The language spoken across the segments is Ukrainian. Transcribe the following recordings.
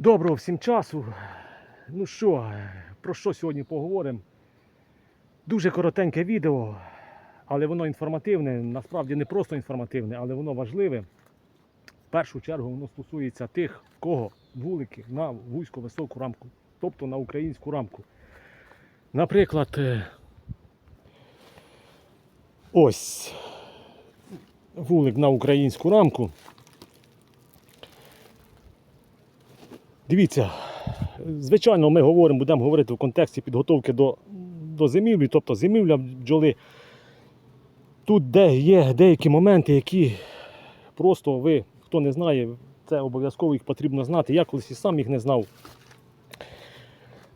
Доброго всім часу. Ну що, про що сьогодні поговоримо? Дуже коротеньке відео, але воно інформативне. Насправді не просто інформативне, але воно важливе. В першу чергу воно стосується тих, в кого вулики на вузько високу рамку, тобто на українську рамку. Наприклад, е, ось вулик на українську рамку. Дивіться, звичайно, ми говоримо, будемо говорити в контексті підготовки до, до зимівлі, тобто зимівля бджоли. Тут де є деякі моменти, які просто ви, хто не знає, це обов'язково їх потрібно знати. Я колись і сам їх не знав.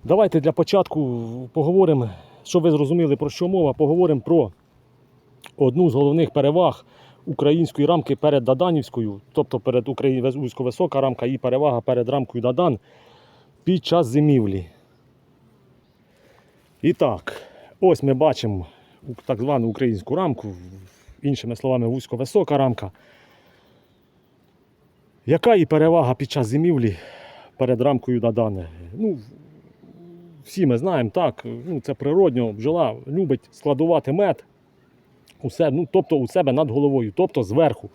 Давайте для початку поговоримо, щоб ви зрозуміли, про що мова, поговоримо про одну з головних переваг української рамки перед Даданівською, тобто перед Українською висока рамка і перевага перед рамкою Дадан під час зимівлі. І так, ось ми бачимо так звану українську рамку, іншими словами, вузько-висока рамка. Яка і перевага під час зимівлі перед рамкою Дадан? Ну, всі ми знаємо, так, ну, це природньо, бджола любить складувати мед, у себе, ну, тобто у себе над головою, тобто зверху.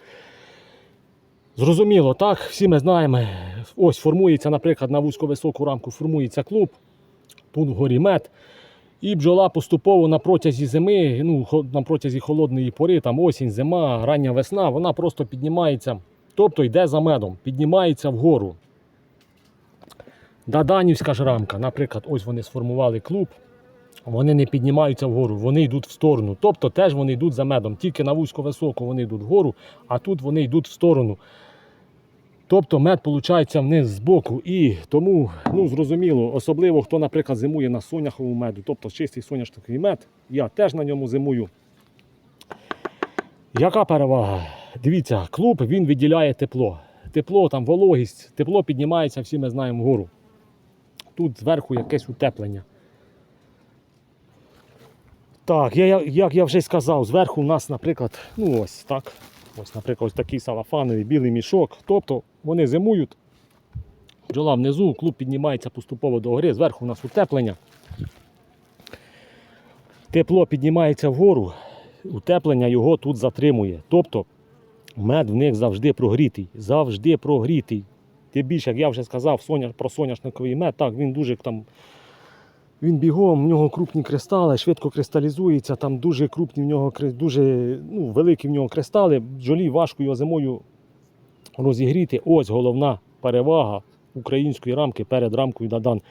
Зрозуміло, так, всі ми знаємо. Ось формується, наприклад, на вузько-високу рамку формується клуб, тут вгорі мед. І бджола поступово на протязі зими, ну, на протязі холодної пори, там осінь, зима, рання весна, вона просто піднімається, тобто йде за медом, піднімається вгору. Даданівська ж рамка, наприклад, ось вони сформували клуб, вони не піднімаються вгору, вони йдуть в сторону. Тобто теж вони йдуть за медом. Тільки на вузько-високу вони йдуть вгору, а тут вони йдуть в сторону. Тобто мед виходить вниз з боку. І тому, ну зрозуміло, особливо хто, наприклад, зимує на соняховому меду, тобто чистий соняшниковий мед, я теж на ньому зимую. Яка перевага? Дивіться, клуб він виділяє тепло. Тепло, там вологість, тепло піднімається, всі ми знаємо вгору. Тут зверху якесь утеплення. Так, я, як я вже сказав, зверху у нас, наприклад, ну ось так. Ось, наприклад, ось такий салафановий білий мішок. Тобто вони зимують. Бджола внизу, клуб піднімається поступово до гори, зверху у нас утеплення. Тепло піднімається вгору, утеплення його тут затримує. Тобто мед в них завжди прогрітий. Завжди прогрітий. Тим більше, як я вже сказав, соня, про соняшниковий мед, так, він дуже там він бігом, в нього крупні кристали, швидко кристалізується, там дуже крупні в нього дуже ну, великі в нього кристали. Бджолі важко його зимою розігріти. Ось головна перевага української рамки перед рамкою Дадан.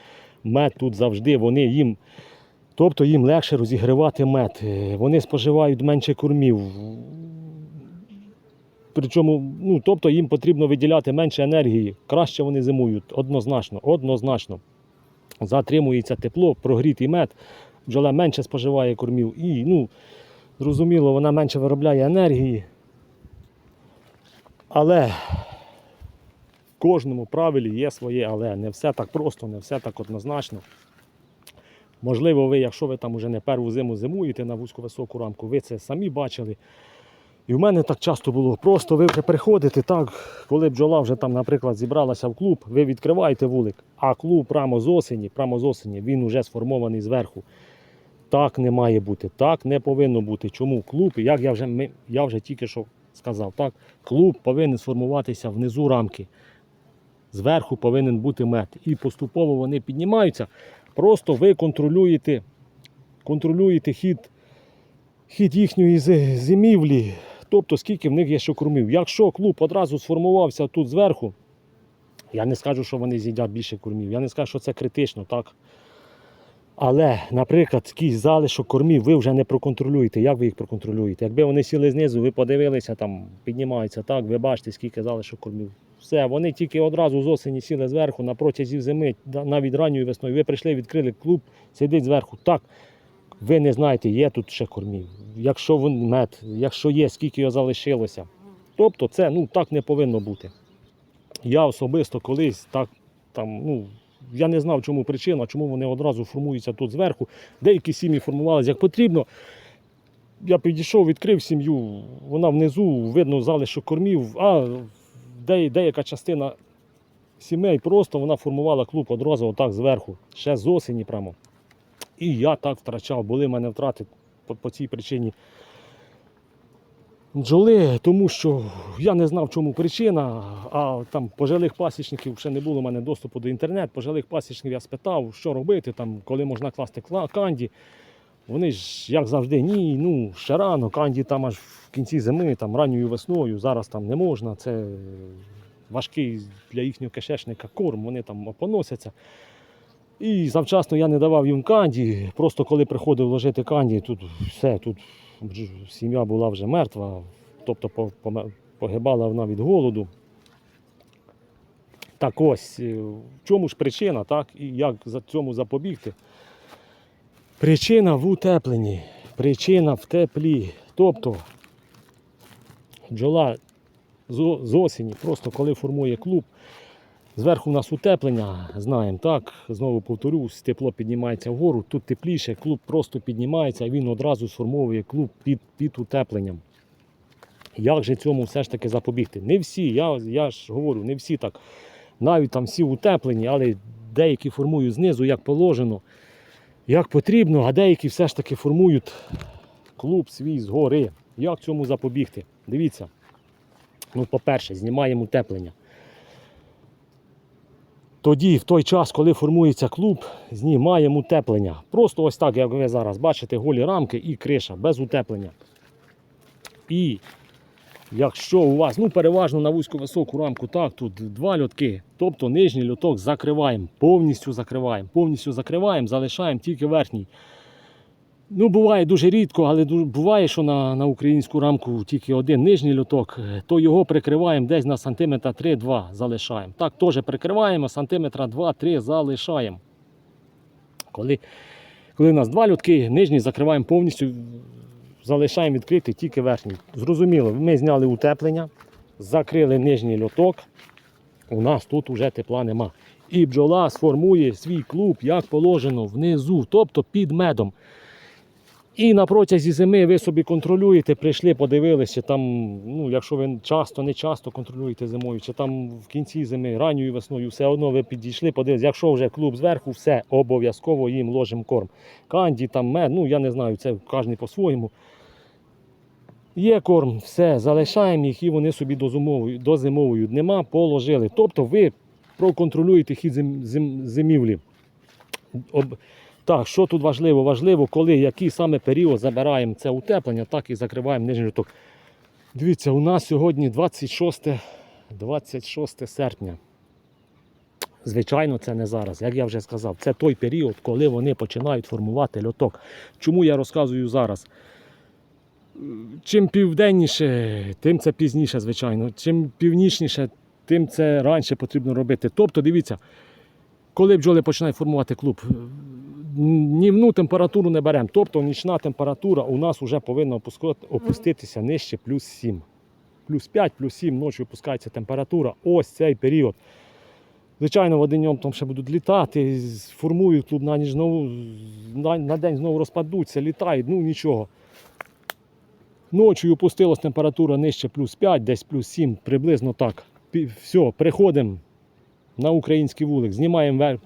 Мед тут завжди вони їм. Тобто їм легше розігрівати мед. Е, Вони споживають менше кормів. Причому, ну, тобто їм потрібно виділяти менше енергії. Краще вони зимують. Однозначно, однозначно затримується тепло, прогрітий мед, бджола менше споживає кормів і, ну, зрозуміло, вона менше виробляє енергії. Але в кожному правилі є своє, але не все так просто, не все так однозначно. Можливо, ви, якщо ви там уже не перву зиму зимуєте на вузько-високу рамку, ви це самі бачили. І в мене так часто було. Просто ви вже приходите, так, коли бджола вже там, наприклад, зібралася в клуб, ви відкриваєте вулик, а клуб прямо з осені, прямо з осені, він вже сформований зверху. Так не має бути, так не повинно бути. Чому клуб, як я вже, я вже тільки що сказав, так, клуб повинен сформуватися внизу рамки. Зверху повинен бути мед. І поступово вони піднімаються. Просто ви контролюєте, контролюєте хід, хід їхньої зимівлі, тобто скільки в них є що кормів. Якщо клуб одразу сформувався тут зверху, я не скажу, що вони з'їдять більше кормів. Я не скажу, що це критично, так. Але, наприклад, такий залишок кормів ви вже не проконтролюєте. Як ви їх проконтролюєте? Якби вони сіли знизу, ви подивилися, там піднімаються, так, ви бачите, скільки залишок кормів. Все, вони тільки одразу з осені сіли зверху на протязі зими, навіть ранньою весною. Ви прийшли, відкрили клуб, сидить зверху. Так, ви не знаєте, є тут ще кормів. Якщо він мед, якщо є, скільки його залишилося. Тобто це ну, так не повинно бути. Я особисто колись так там, ну, я не знав, чому причина, чому вони одразу формуються тут зверху. Деякі сім'ї формувалися як потрібно. Я підійшов, відкрив сім'ю, вона внизу, видно залишок кормів, а де, деяка частина сімей просто вона формувала клуб одразу отак зверху, ще з осені прямо. І я так втрачав, були в мене втрати по, по цій причині бджоли, тому що я не знав, в чому причина. А там пожилих пасічників ще не було у мене доступу до інтернету. Пожилих пасічників я спитав, що робити, там, коли можна класти канді. Вони ж, як завжди, ні, ну ще рано, канді там аж в кінці зими, там ранньою весною, зараз там не можна. Це важкий для їхнього кишечника корм, вони там опоносяться. І завчасно я не давав їм канді. Просто коли приходив ложити канді, тут все, тут сім'я була вже мертва, тобто погибала вона від голоду. Так ось, е, в чому ж причина, так? І як за цьому запобігти? Причина в утепленні, причина в теплі. Тобто бджола з осені, просто коли формує клуб, Зверху у нас утеплення, знаємо, так, знову повторюсь, тепло піднімається вгору, тут тепліше, клуб просто піднімається, і він одразу сформовує клуб під, під утепленням. Як же цьому все ж таки запобігти? Не всі, я, я ж говорю, не всі так. Навіть там всі утеплені, але деякі формують знизу, як положено, як потрібно, а деякі все ж таки формують клуб свій згори. Як цьому запобігти? Дивіться. Ну, по-перше, знімаємо утеплення. Тоді, в той час, коли формується клуб, знімаємо утеплення. Просто ось так, як ви зараз бачите, голі рамки і криша без утеплення. І якщо у вас, ну переважно на вузьку високу рамку, так, тут два льотки, тобто нижній льоток закриваємо, повністю закриваємо, повністю закриваємо, залишаємо тільки верхній. Ну, буває дуже рідко, але буває, що на, на українську рамку тільки один нижній льоток, е, то його прикриваємо десь на сантиметра 3-2 залишаємо. Так, теж прикриваємо, сантиметра 2-3 залишаємо. Коли, коли у нас два льотки, нижній закриваємо повністю, залишаємо відкритий тільки верхній. Зрозуміло, ми зняли утеплення, закрили нижній льоток, у нас тут вже тепла нема. І бджола сформує свій клуб, як положено, внизу, тобто під медом. І на протязі зими ви собі контролюєте, прийшли, подивилися, там, ну, якщо ви часто, не часто контролюєте зимою, чи там в кінці зими, ранньою весною, все одно ви підійшли, подивилися, якщо вже клуб зверху, все, обов'язково їм ложимо корм. Канді, там мед, ну я не знаю, це кожен по-своєму. Є корм, все, залишаємо їх і вони собі дозимовують. Нема, положили. Тобто ви проконтролюєте хід зим, зим, зимівлі. Об... Так, що тут важливо? Важливо, коли який саме період забираємо це утеплення, так і закриваємо нижній житок. Дивіться, у нас сьогодні 26, 26 серпня. Звичайно, це не зараз, як я вже сказав, це той період, коли вони починають формувати льоток. Чому я розказую зараз? Чим південніше, тим це пізніше, звичайно. Чим північніше, тим це раніше потрібно робити. Тобто, дивіться, коли бджоли починають формувати клуб, нівну температуру не беремо. Тобто нічна температура у нас вже повинна опуститися нижче плюс 7. Плюс 5, плюс 7 ночі опускається температура. Ось цей період. Звичайно, в один там ще будуть літати, формують клуб на ніч знову, на, на день знову розпадуться, літають, ну нічого. Ночі опустилась температура нижче плюс 5, десь плюс 7, приблизно так. Все, приходимо на український вулик, знімаємо.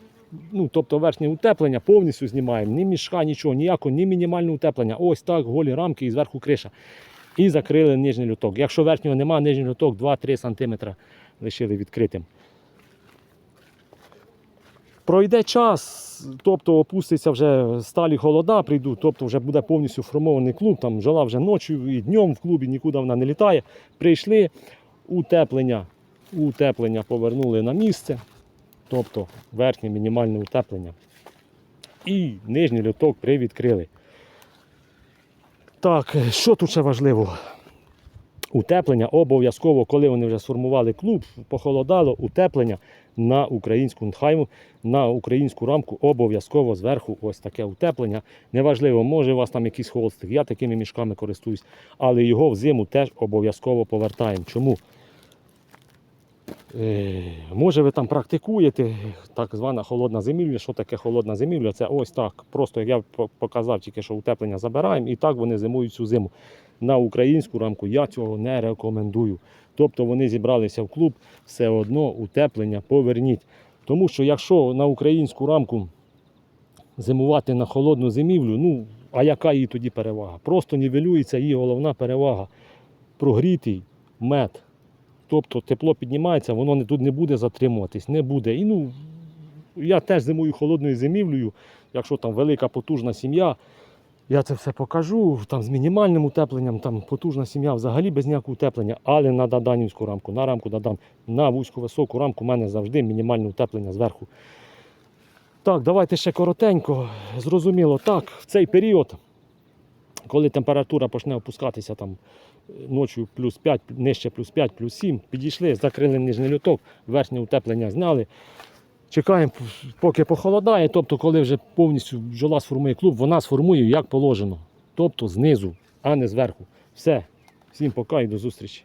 Ну, тобто верхнє утеплення, повністю знімаємо, ні мішка, нічого, ніякого, ні мінімальне утеплення. Ось так, голі рамки і зверху криша. І закрили нижній люток. Якщо верхнього немає, нижній люток 2-3 см лишили відкритим. Пройде час, тобто опуститься вже сталі холода, прийдуть, тобто вже буде повністю формований клуб, там бджола вже ночі і днем в клубі нікуди вона не літає. Прийшли, утеплення, утеплення повернули на місце, тобто верхнє мінімальне утеплення. І нижній люток привідкрили. Так, що тут ще важливо? Утеплення обов'язково, коли вони вже сформували клуб, похолодало, утеплення на українську нхайму, на українську рамку обов'язково зверху ось таке утеплення. Неважливо, може у вас там якийсь холстик, я такими мішками користуюсь, але його взиму теж обов'язково повертаємо. Чому? Е, може ви там практикуєте так звана холодна зимівля. Що таке холодна зимівля? Це ось так. Просто як я показав, тільки що утеплення забираємо, і так вони зимують цю зиму. На українську рамку я цього не рекомендую. Тобто вони зібралися в клуб, все одно утеплення поверніть. Тому що якщо на українську рамку зимувати на холодну зимівлю, ну а яка її тоді перевага? Просто нівелюється її головна перевага. Прогрітий мед. Тобто тепло піднімається, воно тут не буде затримуватись, не буде. І ну, я теж зимую холодною зимівлею, якщо там велика потужна сім'я, я це все покажу, там з мінімальним утепленням, там потужна сім'я взагалі без ніякого утеплення, але на даданівську рамку, на рамку Дадан, на вузьку високу рамку у мене завжди мінімальне утеплення зверху. Так, давайте ще коротенько. Зрозуміло, так, в цей період, коли температура почне опускатися там е, ночі плюс 5, нижче плюс 5, плюс 7, підійшли, закрили нижній люток, верхнє утеплення зняли. Чекаємо, поки похолодає, тобто, коли вже повністю бджола сформує клуб, вона сформує як положено. Тобто знизу, а не зверху. Все. Всім пока і до зустрічі.